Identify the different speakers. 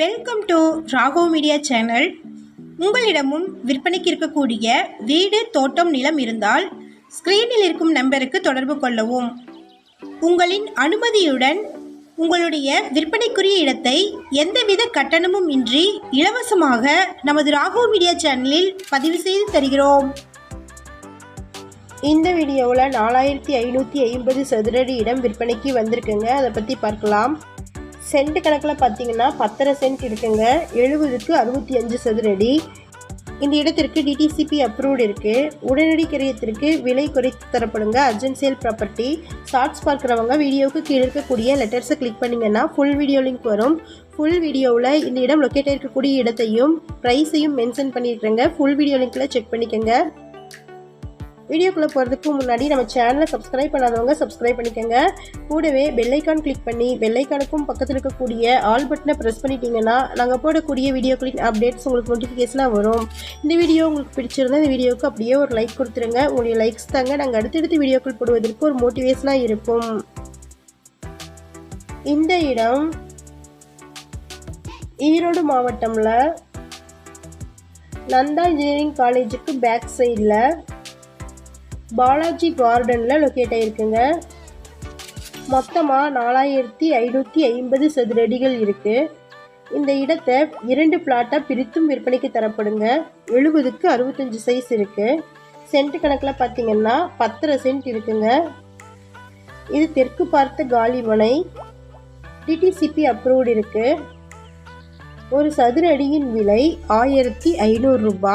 Speaker 1: Welcome to Rago media channel உங்களிடமும் விற்பனைக்கு இருக்கக்கூடிய வீடு தோட்டம் நிலம் இருந்தால் ஸ்க்ரீனில் இருக்கும் நம்பருக்கு தொடர்பு கொள்ளவும். உங்களின் அனுமதியுடன் உங்களுடைய விற்பனைக்குரிய இடத்தை எந்தவித கட்டணமும் இன்றி இலவசமாக நமது ராகோ மீடியா சேனலில் பதிவு செய்து தருகிறோம். இந்த வீடியோவில் நாலாயிரத்தி ஐநூற்றி ஐம்பது சதுரடி இடம் விற்பனைக்கு வந்திருக்குங்க. அதை பற்றி பார்க்கலாம். சென்ட் கணக்கில் பார்த்தீங்கன்னா பத்தரை சென்ட் இருக்குங்க. எழுபதுக்கு அறுபத்தி அஞ்சு சதுரடி. இந்த இடத்திற்கு டிடிசிபி அப்ரூவ்டு இருக்குது உடனடி கிரயத்திற்கு விலை குறைத்து தரப்படுங்க. அர்ஜென்ட் சேல் ப்ராப்பர்ட்டி ஷார்ட்ஸ் பார்க்குறவங்க வீடியோவுக்கு கீழே இருக்கக்கூடிய லெட்டர்ஸை கிளிக் பண்ணிங்கன்னா ஃபுல் வீடியோ லிங்க் வரும். ஃபுல் வீடியோவில் இந்த இடம் லொக்கேட் இருக்கக்கூடிய இடத்தையும் ப்ரைஸையும் மென்ஷன் பண்ணியிருக்கிறேங்க ஃபுல் வீடியோ லிங்க்கில் செக் பண்ணிக்கோங்க. வீடியோக்குள்ளே போகிறதுக்கு முன்னாடி நம்ம சேனலை சப்ஸ்கிரைப் பண்ணாதவங்க சப்ஸ்கிரைப் பண்ணிக்கோங்க. கூடவே பெல்லைக்கான் கிளிக் பண்ணி பெல்லைக்கானுக்கும் பக்கத்தில் இருக்கக்கூடிய ஆல் பட்டனை ப்ரெஸ் பண்ணிட்டீங்கன்னா நாங்கள் போடக்கூடிய வீடியோக்களின் அப்டேட்ஸ் உங்களுக்கு நோட்டிஃபிகேஷனாக வரும். இந்த வீடியோ உங்களுக்கு பிடிச்சிருந்தா இந்த வீடியோவுக்கு அப்படியே ஒரு லைக் கொடுத்துருங்க. உங்களுடைய லைக்ஸ் தாங்க நாங்கள் அடுத்தடுத்து வீடியோக்கள் போடுவதற்கு ஒரு மோட்டிவேஷனாக இருக்கும். இந்த இடம் ஈரோடு மாவட்டமில் நந்தா இன்ஜினியரிங் காலேஜுக்கு பேக் சைடில் பாலாஜி கார்டனில் லொக்கேட் ஆகிருக்குங்க மொத்தமாக நாலாயிரத்தி ஐநூற்றி ஐம்பது சதுரடிகள் இருக்குது இந்த இடத்தை இரண்டு பிளாட்டாக பிரித்தும் விற்பனைக்கு தரப்படுங்க. எழுபதுக்கு அறுபத்தஞ்சு சைஸ் இருக்குது சென்ட் கணக்கில் பார்த்தீங்கன்னா பத்தரை சென்ட் இருக்குங்க. இது தெற்கு பார்த்த காலிமனை. டிடிசிபி அப்ரூவ்டு இருக்குது ஒரு சதுர அடியின் விலை ஆயிரத்தி ஐநூறுரூபா